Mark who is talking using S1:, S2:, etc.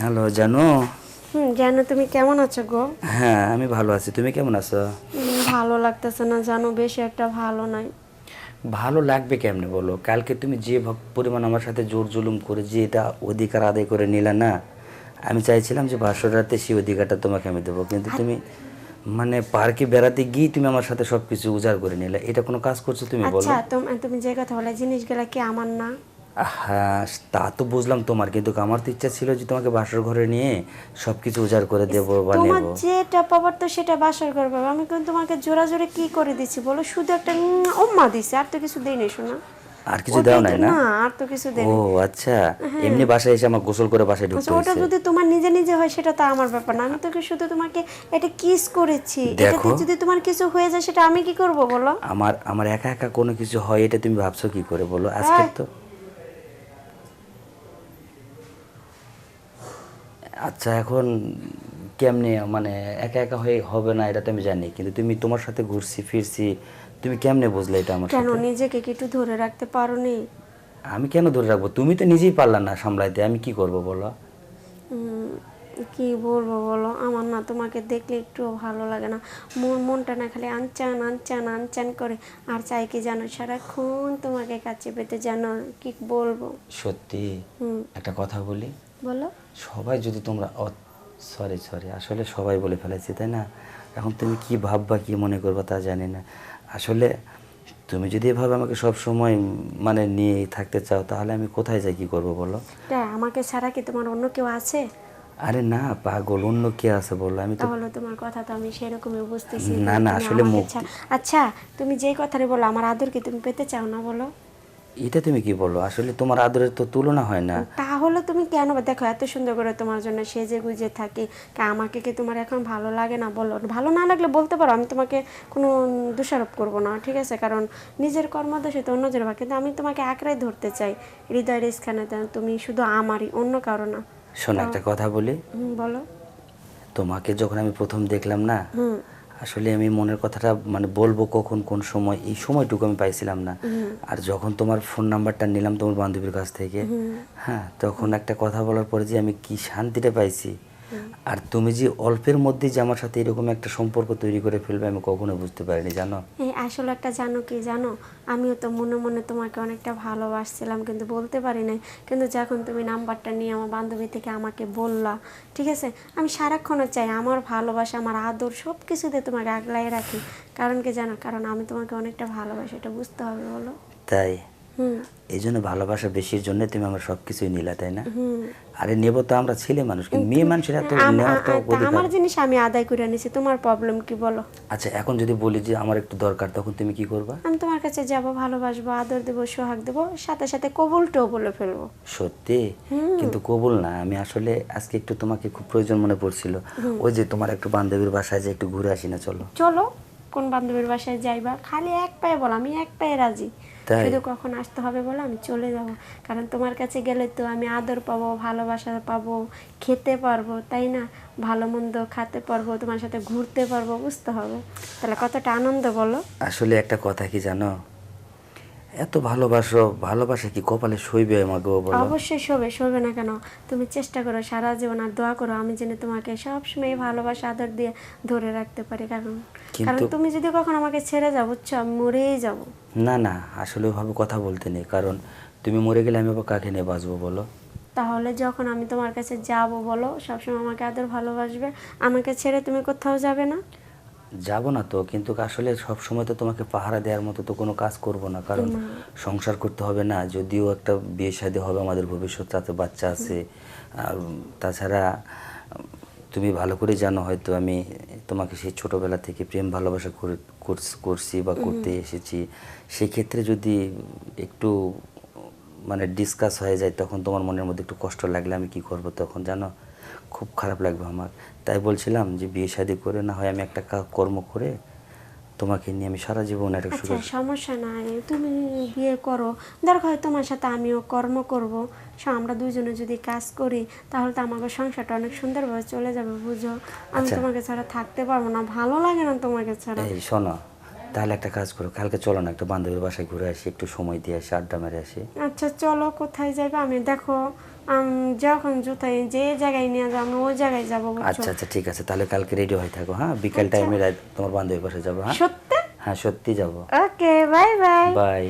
S1: Hello জানো?
S2: হুম জানো তুমি কেমন আছো গো?
S1: হ্যাঁ আমি ভালো আছি। তুমি কেমন আছো?
S2: ভালো লাগতেছে না জানো বেশি একটা ভালো নাই।
S1: ভালো লাগবে কেমনে বলো? কালকে তুমি যে পরিমাণ আমার সাথে জোর জুলুম করে যে এটা অধিকার আদায় করে নিলে না আমি চাইছিলাম যে বাসর রাতে সেই অধিকারটা তোমাকে আমি দেবো। কিন্তু তুমি মানে পার্কে বেড়াতে গিয়ে তুমি আমার সাথে সব কিছু উজাড় করে নিলে এটা কোনো কাজ করছ তুমি বলো?
S2: আচ্ছা তুমি যে কথা বলে জিনিসগুলা কি আমার না?
S1: হ্যাঁ তা তো বুঝলাম। তোমার কিন্তু আমার তো ইচ্ছা ছিল যে তোমাকে বাসর ঘরে নিয়ে সব কিছু উজাড় করে দেবো বা
S2: তোমার
S1: নেব।
S2: যেটা পাবার তো সেটা বাসার করে পাবো। আমি কিন্তু তোমাকে জোরা জোরে কি করে দিচ্ছি বলো? শুধু একটা উম, উম্মা দিছি আর তো কিছু দেই নাই শোনা।
S1: আর কিছু দেওয়া নাই না?
S2: না আর তো কিছু দেই
S1: ও আচ্ছা। এমনি বাসায় এসে আমার গোসল করে বাসায় ঢুকতে
S2: আচ্ছা ওটা
S1: হয়েছে।
S2: যদি তোমার নিজে নিজে হয় সেটা তো আমার ব্যাপার না। আমি তোকে শুধু তোমাকে এটা কিস করেছি। এটাতে যদি তোমার কিছু হয়ে যায় সেটা আমি কি করব বলো?
S1: আমার আমার একা একা কোনো কিছু হয় এটা তুমি ভাবছ কি করে বলো? আজকে তো আচ্ছা এখন কেমনে মানে একা একা হয়ে হবে না এটা তো আমি জানি কিন্তু তুমি তোমার সাথে ঘুরছি ফিরছি তুমি কেমনে বুঝলে এটা আমার
S2: কেন
S1: সাথে?
S2: নিজেকে কি একটু ধরে রাখতে পারো নি
S1: আমি কেন ধরে রাখব? তুমি তো নিজেই পারলা না সামলাইতে আমি কি করব বলো?
S2: উম, কি বলব বলো? আমার না তোমাকে দেখলে একটু ভালো লাগে না। মন মনটা না খালি আনচান আনচান আনচান করে। আর চাই কি জানো সারাক্ষণ তোমাকে কাছে পেতে জানো কি বলব?
S1: সত্যি?
S2: হুম।
S1: একটা কথা বলি
S2: বলো।
S1: সবাই যদি তোমরা সরি সরি আসলে সবাই বলে ফেলেছি তাই না? এখন তুমি কি ভাববা কি মনে করবা তা জানি না। আসলে তুমি যদি এভাবে আমাকে সব সময় মানে নিয়ে থাকতে চাও তাহলে আমি কোথায় যাই কি করব বলো?
S2: আমাকে ছাড়া কি তোমার অন্য কেউ আছে?
S1: আরে না পাগল অন্য কে আছে বলল? আমি তো
S2: তাহলে তোমার কথা তো আমি সেরকমই বুঝতেছি
S1: না, না, আসলে
S2: আচ্ছা তুমি যে কথাটা বলো আমার আদর কি তুমি পেতে চাও না বলো?
S1: এটা তুমি কি বলো আসলে তোমার আদরের তো তুলনা হয় না।
S2: তাহলে কেন? দেখো এত সুন্দর করে তোমার জন্য সেজে গুজে থাকি। কা আমাকে কি তোমার এখন ভালো লাগে না? বলো। ভালো না লাগলে বলতে পারো আমি তোমাকে কোনো দোষারোপ করব না ঠিক আছে? কারণ নিজের কর্মদোষে তো অন্যদের ভাগ। কিন্তু আমি তোমাকে আঁকড়াই ধরতে চাই। হৃদয়ের স্থানে তুমি শুধু আমারই অন্য কারও না।
S1: শোনো একটা কথা বলি।
S2: বলো।
S1: তোমাকে যখন আমি প্রথম দেখলাম না
S2: হুম।
S1: আসলে আমি মনের কথাটা মানে বলব কখন কোন সময় এই সময়টুকু আমি পাইছিলাম না। আর যখন তোমার ফোন নাম্বারটা নিলাম তোমার বান্ধবীর কাছ থেকে হ্যাঁ তখন একটা কথা বলার পরে যে আমি কি শান্তিটা পাইছি আর তুমি যে অল্পের মধ্যে যে আমার সাথে এরকম একটা সম্পর্ক তৈরি করে ফেলবে আমি কখনো বুঝতে পারিনি জানো?
S2: আসলে একটা জানো কি জানো? আমিও তো মনে মনে তোমাকে অনেকটা ভালোবাসছিলাম কিন্তু বলতে পারি নাই। কিন্তু যখন তুমি নাম্বারটা নিয়ে আমার বান্ধবী থেকে আমাকে বললা ঠিক আছে? আমি সারাক্ষণ চাই আমার ভালোবাসা আমার আদর সব কিছুতে তোমাকে আগলাই রাখি। কারণ কি জানো? কারণ আমি তোমাকে অনেকটা ভালোবাসি এটা বুঝতে হবে বলো।
S1: তাই? এই জন্য ভালোবাসা বেশির জন্য তুমি আমার সবকিছুই নিলা তাই না? আরে নেব তো আমরা ছেলে মানুষ কিন্তু মেয়ে মানুষের এত
S2: আম-
S1: নেওয়ার তো
S2: আমার জিনিস আমি আদায় করে নিছি তোমার প্রবলেম কি বলো?
S1: আচ্ছা এখন যদি বলি যে আমার একটু দরকার তখন তুমি কি করবা?
S2: আমি তোমার কাছে যাব ভালোবাসবো আদর দেবো সোহাগ দেবো সাথে সাথে কবুলটাও বলে ফেলব।
S1: সত্যি? কিন্তু কবুল না আমি আসলে আজকে একটু তোমাকে খুব প্রয়োজন মনে পড়ছিল। ওই যে তোমার একটু বান্ধবীর বাসায় যে একটু ঘুরে আসি না চলো।
S2: চলো। কোন বান্ধবীর বাসায় যাইবা খালি এক পায়ে বলো আমি এক পায়ে রাজি? শুধু কখন আসতে হবে বলো আমি চলে যাব। কারণ তোমার কাছে গেলে তো আমি আদর পাবো ভালোবাসা পাবো খেতে পারব তাই না? ভালো মন্দ খাতে পারব তোমার সাথে ঘুরতে পারব বুঝতে হবে। তাহলে কতটা আনন্দ বলো?
S1: আসলে একটা কথা কি জানো? এত ভালোবাসো ভালোবাসা কি কপালে সইবে আমাকে বলো?
S2: অবশ্যই শোবে শোবে না কেন? তুমি চেষ্টা করো সারা জীবন আর দোয়া করো আমি যেন তোমাকে সবসময় ভালোবাসা আদর দিয়ে ধরে রাখতে পারি। কারণ কারণ তুমি যদি কখন আমাকে ছেড়ে যাব বুঝছ আমি মরেই যাব।
S1: না না আসলে ওইভাবে কথা বলতে নেই কারণ তুমি মরে গেলে আমি আবার কাকে নিয়ে বাঁচবো বলো?
S2: তাহলে যখন আমি তোমার কাছে যাব বলো সবসময় আমাকে আদর ভালোবাসবে আমাকে ছেড়ে তুমি কোথাও যাবে না?
S1: যাব না তো কিন্তু আসলে সব সময় তো তোমাকে পাহারা দেওয়ার মতো তো কোনো কাজ করব না। কারণ সংসার করতে হবে না যদিও একটা বিয়ে শাদী হবে আমাদের ভবিষ্যৎ তাতে বাচ্চা আছে। আর তাছাড়া তুমি ভালো করে জানো হয়তো আমি তোমাকে সেই ছোটবেলা থেকে প্রেম ভালোবাসা করে- করছি বা করতে এসেছি। সেক্ষেত্রে যদি একটু মানে ডিসকাস হয়ে যায় তখন তোমার মনের মধ্যে একটু কষ্ট লাগলে আমি কি করব তখন জানো? খুব খারাপ লাগবে আমার। তাই বলছিলাম যে বিয়ে শাদী করে না হয় আমি একটা কর্ম করে তোমাকে নিয়ে আমি সারা জীবন একটা
S2: আচ্ছা সমস্যা নাই। তুমি বিয়ে করো। দরকার হয় তোমার সাথে আমিও কর্ম করব। সো আমরা দুজনে যদি কাজ করি তাহলে তো আমাকে সংসারটা অনেক সুন্দরভাবে চলে যাবে বুঝো? আমি
S1: আচ্ছা।
S2: তোমাকে ছাড়া থাকতে পারব না। ভালো লাগে না তোমাকে ছাড়া।
S1: এই শোনো তাহলে একটা কাজ করো কালকে চলো না একটা বান্ধবীর বাসায় ঘুরে আসি একটু সময় দিয়ে আসি আড্ডা মেরে আসি।
S2: আচ্ছা চলো কোথায় যাবে? আমি দেখো যখন জুতাই যে জায়গায় নিয়ে যাব আমি ওই জায়গায় যাব
S1: আচ্ছা আচ্ছা ঠিক আছে তাহলে কালকে রেডি হয়ে থাকো হ্যাঁ? বিকেল টাইমে তোমার বান্ধবীর বাসায় যাব হ্যাঁ?
S2: সত্যি?
S1: হ্যাঁ সত্যি যাব।
S2: Okay bye bye
S1: bye